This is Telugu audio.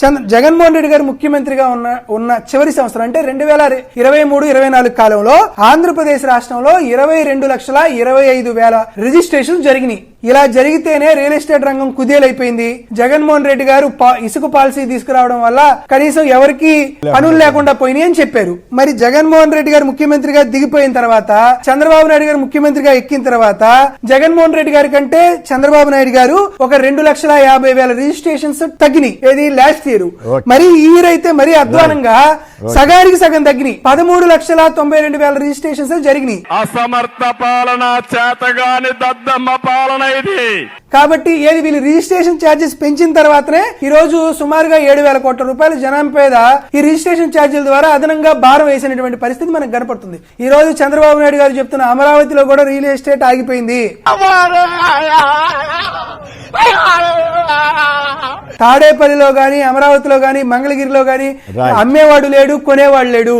చంద్ర జగన్మోహన్ రెడ్డి గారు ముఖ్యమంత్రిగా ఉన్న ఉన్న చివరి సంవత్సరం అంటే రెండు వేల ఇరవై మూడు ఇరవై నాలుగు కాలంలో ఆంధ్రప్రదేశ్ రాష్ట్రంలో ఇరవై రెండు లక్షల ఇరవై ఐదు వేల రిజిస్ట్రేషన్ జరిగినాయి. ఇలా జరిగితేనే రియల్ ఎస్టేట్ రంగం కుదేలైపోయింది. జగన్మోహన్ రెడ్డి గారు ఇసుక పాలసీ తీసుకురావడం వల్ల కనీసం ఎవరికి పనులు లేకుండా పోయినాయి అని చెప్పారు. మరి జగన్మోహన్ రెడ్డి గారు ముఖ్యమంత్రిగా దిగిపోయిన తర్వాత చంద్రబాబు నాయుడు గారు ముఖ్యమంత్రిగా ఎక్కిన తర్వాత జగన్మోహన్ రెడ్డి గారి కంటే చంద్రబాబు నాయుడు గారు ఒక రెండు లక్షల యాభై వేల రిజిస్ట్రేషన్స్ తగ్గినాయి. ఏది లాస్ట్ ఇయర్. మరి ఈ ఇయర్ అయితే మరీ అధ్వానంగా సగానికి సగం తగ్గినాయి. పదమూడు లక్షల తొంభై రెండు వేల రిజిస్ట్రేషన్స్ జరిగినాయి. అసమర్థ పాలన చేతగాని దద్దమ్మ పాలన ఇది. కాబట్టి ఏది వీళ్ళు రిజిస్ట్రేషన్ ఛార్జెస్ పెంచిన తర్వాతనే ఈ రోజు సుమారుగా ఏడు వేల కోట్ల రూపాయలు జనం మీద ఈ రిజిస్ట్రేషన్ ఛార్జీల ద్వారా అదనంగా భారం వేసినటువంటి పరిస్థితి మనకు కనపడుతుంది. ఈ రోజు చంద్రబాబు నాయుడు గారు చెప్తున్న అమరావతిలో కూడా రియల్ ఎస్టేట్ ఆగిపోయింది. తాడేపల్లిలో గాని అమరావతిలో గాని మంగళగిరిలో గాని. అమ్మేవాడు లేడు కొనేవాడు లేడు